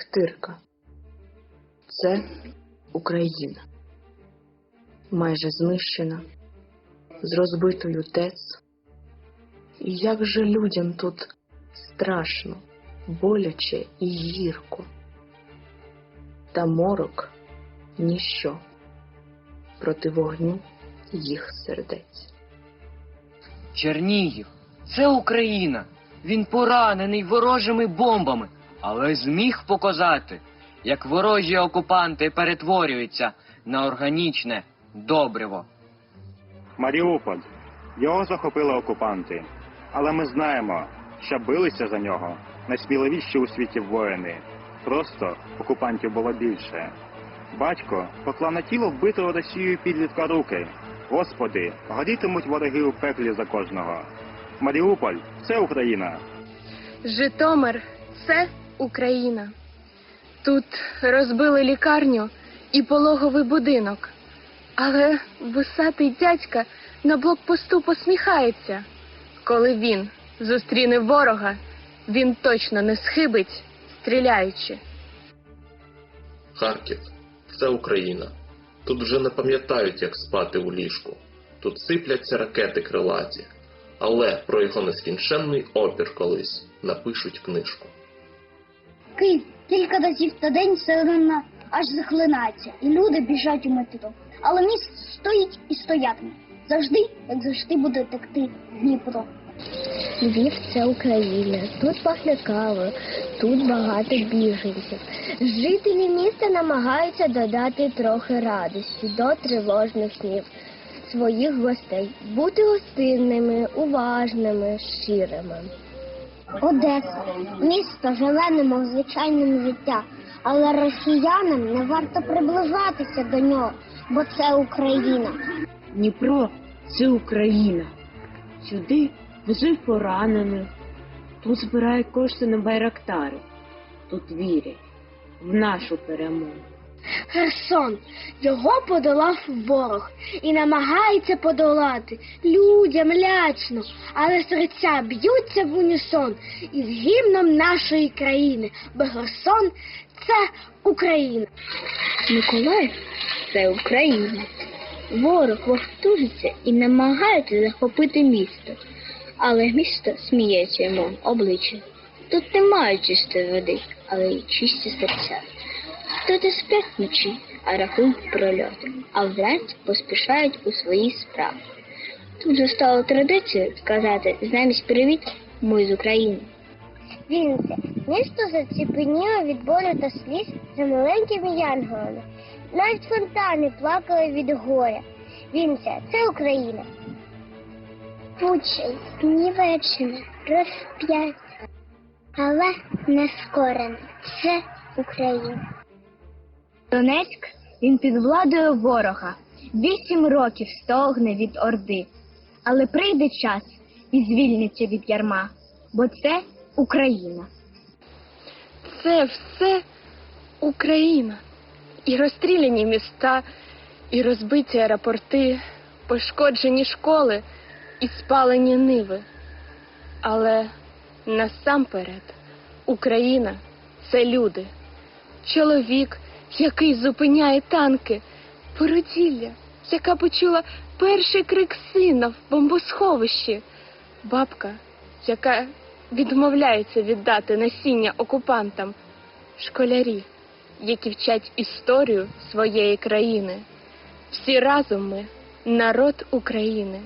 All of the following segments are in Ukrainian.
Охтирка. Це Україна. Майже знищена, з розбитою ТЕЦ. І як же людям тут страшно, боляче і гірко. Та морок ніщо проти вогню їх сердець. Чернігів, це Україна. Він поранений ворожими бомбами, але зміг показати, як ворожі окупанти перетворюються на органічне добриво. Маріуполь. Його захопили окупанти. Але ми знаємо, що билися за нього найсміливіші у світі воїни. Просто окупантів було більше. Батько поклав на тіло вбитого Росією підлітка руки. Господи, горітимуть вороги у пеклі за кожного. Маріуполь це Україна. Житомир це Україна. Тут розбили лікарню і пологовий будинок. Але вусатий дядька на блокпосту посміхається. Коли він зустріне ворога, він точно не схибить, стріляючи. Харків це Україна. Тут вже не пам'ятають, як спати у ліжку. Тут сипляться ракети крилаті, але про його нескінченний опір колись напишуть книжку. Київ кілька разів на день сирена аж захлинається, і люди біжать у метро. Але міст стоїть і стоятиме. Завжди, як завжди, буде текти Дніпро. Львів це Україна. Тут пахне кавою, тут багато біженців. Жителі міста намагаються додати трохи радості до тривожних снів своїх гостей, бути гостинними, уважними, щирими. Одеса місто живе немов звичайним життя, але росіянам не варто приближатися до нього, бо це Україна. Дніпро це Україна. Сюди везуть поранених, тут збирають кошти на байрактари, тут вірять в нашу перемогу. Херсон його подолав ворог і намагається подолати людям лячно, але серця б'ються в унісон із гімном нашої країни, бо Херсон це Україна. Миколаїв це Україна. Ворог вовтужиться і намагається захопити місто, але місто сміється йому обличчя. Тут немає чистої води, але й чисті серця. Тут сплять вночі, а рахують прольоти, а вранці поспішають у свої справи. Тут же стало традицією сказати замість привіт ми з України. Вінниця. Місто заціпеніло від болю та сліз за маленькими янголами. Навіть фонтани плакали від горя. Вінниця – це Україна. Пучий, Нівеччина, розп'яття, але не скорене. Це Україна. Донецьк він під владою ворога. Вісім років стогне від орди. Але прийде час і звільниться від ярма, бо це Україна. Це все Україна. І розстріляні міста, і розбиті аеропорти, пошкоджені школи і спалені ниви. Але насамперед Україна це люди. Чоловік, який зупиняє танки, породілля, яка почула перший крик сина в бомбосховищі, бабка, яка відмовляється віддати насіння окупантам, школярі, які вчать історію своєї країни. Всі разом ми народ України,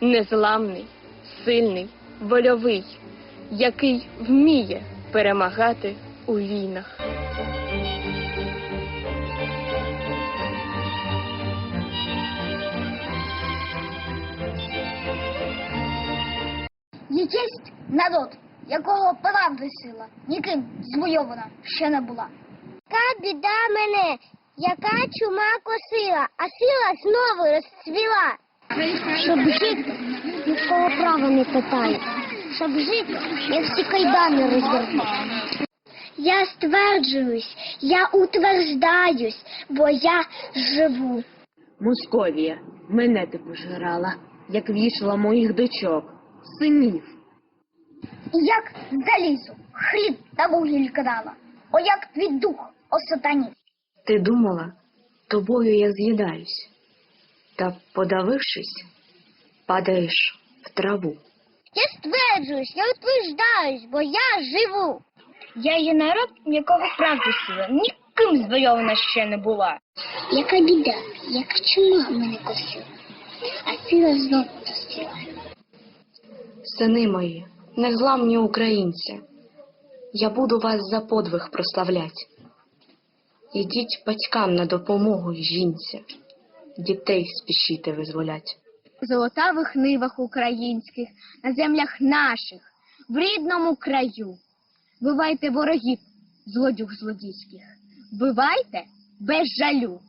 незламний, сильний, вольовий, який вміє перемагати у війнах. Єсть народ, якого правда сила, ніким звойована ще не була. Яка біда мене, яка чума косила, а сила знову розцвіла. Щоб жити, нікого права не питає. Щоб жити, я всі кайдани розірву. Я стверджуюсь, я утверждаюсь, бо я живу. Московія мене ти пожирала, як вішала моїх дочок, синів. І як залізу, хліб та вугіль крала. О, як твій дух, о сатані. Ти думала, тобою я з'їдаюсь, та, подавившись, падаєш в траву. Я стверджуюсь, я утверждаюсь, бо я живу. Я є народ, якого правди сила, ніким звойована ще не була. Яка біда, яка чума мене косила, а сила знову зустріла. Сини мої, незламні українці, я буду вас за подвиг прославлять. Ідіть батькам на допомогу й жінці, дітей спішіте визволять. В золотавих нивах українських, на землях наших, в рідному краю. Бивайте ворогів, злодюг злодійських. Бивайте без жалю.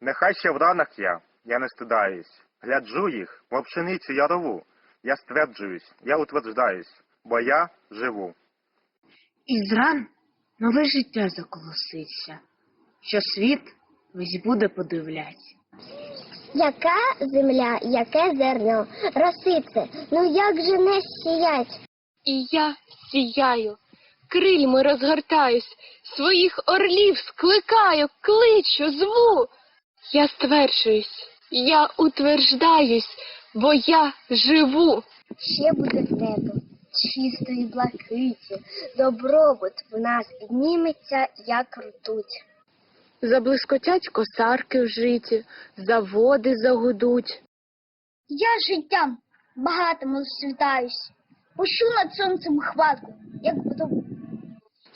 Нехай ще в ранах я, я не стидаюсь. Гляджу їх, мов пшеницю ярову. Я стверджуюсь, я утверждаюсь, бо я живу. Із ран нове життя заколоситься, що світ весь буде подивлять. Яка земля, яке зерно, росице, ну як же не сіять? І я сіяю, крильми розгортаюсь, своїх орлів скликаю, кличу, зву. Я стверджуюсь, я утверждаюсь, бо я живу. Ще буде небо, чистої блакиті, добробут в нас підніметься, як ртуть. Заблискотять косарки в житі, заводи загудуть. Я життям багатим розцвітаюсь, пущу над сонцем хватку, як буду.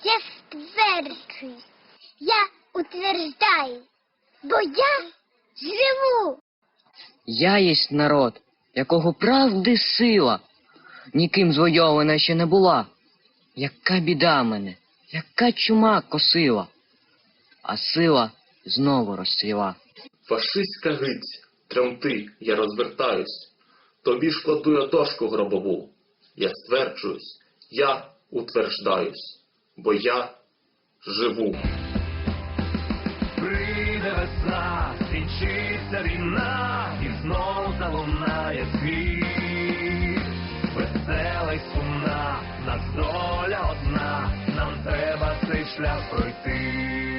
Я стверджуюсь, я утверждаю, бо я живу. Я єсть народ, якого правди сила, ніким звойована ще не була. Яка біда мене, яка чума косила, а сила знову розцвіла. Фашистська гиць, тремти, я розвертаюсь. Тобі ж кладу я дошку гробову. Я стверджуюсь, я утверждаюсь, бо я живу. Весна, війна, і знов залунає світ. Весела й сумна, нас доля одна, нам треба цей шлях пройти.